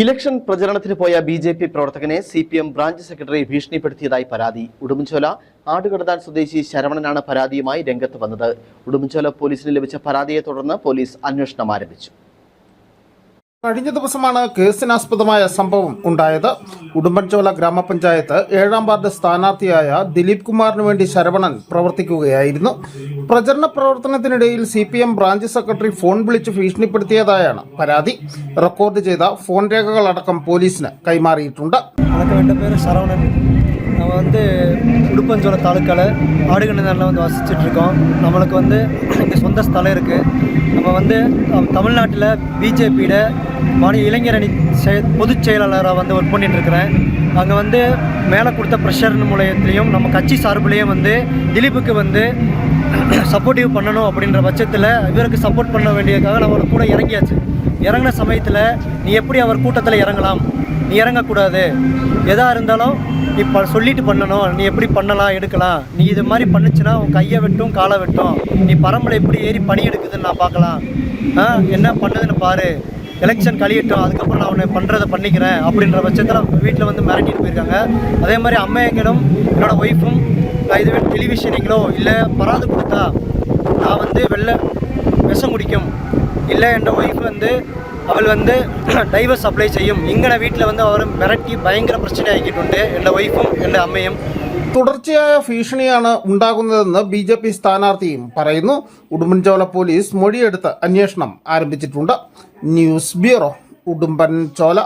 Election പ്രചരണത്തിന് പോയ B J P പ്രവർത്തകനെ C P M branch secretary ഭീഷണിപ്പെടുത്തിയതായി പരാതി. ഉടുമ്പൻചോല ആടുകടതാൻ സ്വദേശി ശരവണനാണ് പരാതിയുമായി രംഗത്ത് വന്നത്. ഉടുമ്പൻചോല പോലീസിന് ലഭിച്ച പരാതിയെ തുടർന്ന് പോലീസ് അന്വേഷണം ആരംഭിച്ചു. കഴിഞ്ഞ ദിവസമാണ് കേസിനാസ്പദമായ സംഭവം ഉണ്ടായത്. ഉടുമ്പൻചോല ഗ്രാമപഞ്ചായത്ത് ഏഴാം വാർഡ് സ്ഥാനാർത്ഥിയായ ദിലീപ് കുമാറിന് വേണ്ടി ശരവണൻ പ്രവർത്തിക്കുകയായിരുന്നു. പ്രചരണ പ്രവർത്തനത്തിനിടയിൽ C P M branch secretary phone വിളിച്ച് ഭീഷണിപ്പെടുത്തിയതായാണ് പരാതി. റെക്കോർഡ് ചെയ്ത ഫോൺ രേഖകളടക്കം പോലീസിന് കൈമാറിയിട്ടുണ്ട്. நம்ம வந்து உடுப்பஞ்சோல தாலுக்காவில் ஆடுகண்டனில் வந்து வசிச்சிட்ருக்கோம். நம்மளுக்கு வந்து இங்கே சொந்த ஸ்தலம் இருக்குது நம்ம வந்து தமிழ்நாட்டில் பிஜேபியோட மாநில இளைஞர் அணி செய பொதுச் செயலாளராக வந்து ஒர்க் பண்ணிட்டு இருக்கிறேன் அங்கே வந்து மேலே கொடுத்த ப்ரெஷர் மூலயத்துலேயும் நம்ம கட்சி சார்புலேயும் வந்து திலீப்புக்கு வந்து சப்போர்ட்டிவ் பண்ணணும் அப்படின்ற பட்சத்தில் இவருக்கு சப்போர்ட் பண்ண வேண்டியதுக்காக நம்ம கூட இறங்கியாச்சு. இறங்கின சமயத்தில் நீ எப்படி அவர் கூட்டத்தில் இறங்கலாம்? நீ இறங்கக்கூடாது. எதா இருந்தாலும் நீ ப சொல்லிட்டு பண்ணணும். நீ எப்படி பண்ணலாம் எடுக்கலாம். நீ இது மாதிரி பண்ணுச்சுன்னா உன் கையை வெட்டும் காலை வெட்டும். நீ பரம்பரை எப்படி ஏறி பணி எடுக்குதுன்னு நான் பார்க்கலாம். ஆ என்ன பண்ணுதுன்னு பாரு. எலெக்ஷன் கழியட்டும். அதுக்கப்புறம் நான் உன்னை பண்ணுறதை பண்ணிக்கிறேன் அப்படின்ற பட்சத்தில் வீட்டில் வந்து மிரட்டிட்டு போயிருக்காங்க. அதே மாதிரி அம்மையங்களும் என்னோடய ஒய்ஃபும் இதுவே டெலிவிஷனிங்களோ இல்லை பராது கொடுத்தா நான் வந்து வெளில விஷம் குடிக்கும். இல்லை என் ஒய்ஃப் வந்து அவள் வந்து டைவர்ஸ் അപ്ലൈ ചെയ്യും ഇങ്ങനെ വീട്ടിൽ വന്ന് അവർ മിരട്ടി ഭയങ്കര പ്രശ്നം ആക്കിയിട്ടുണ്ട് എൻ്റെ വൈഫും എൻ്റെ അമ്മയും തുടർച്ചയായ ഭീഷണിയാണ് ഉണ്ടാകുന്നതെന്ന് ബി ജെ പി സ്ഥാനാർത്ഥിയും പറയുന്നു ഉടുമ്പൻചോല പോലീസ് മൊഴിയെടുത്ത് അന്വേഷണം ആരംഭിച്ചിട്ടുണ്ട് ന്യൂസ് ബ്യൂറോ ഉടുമ്പൻചോല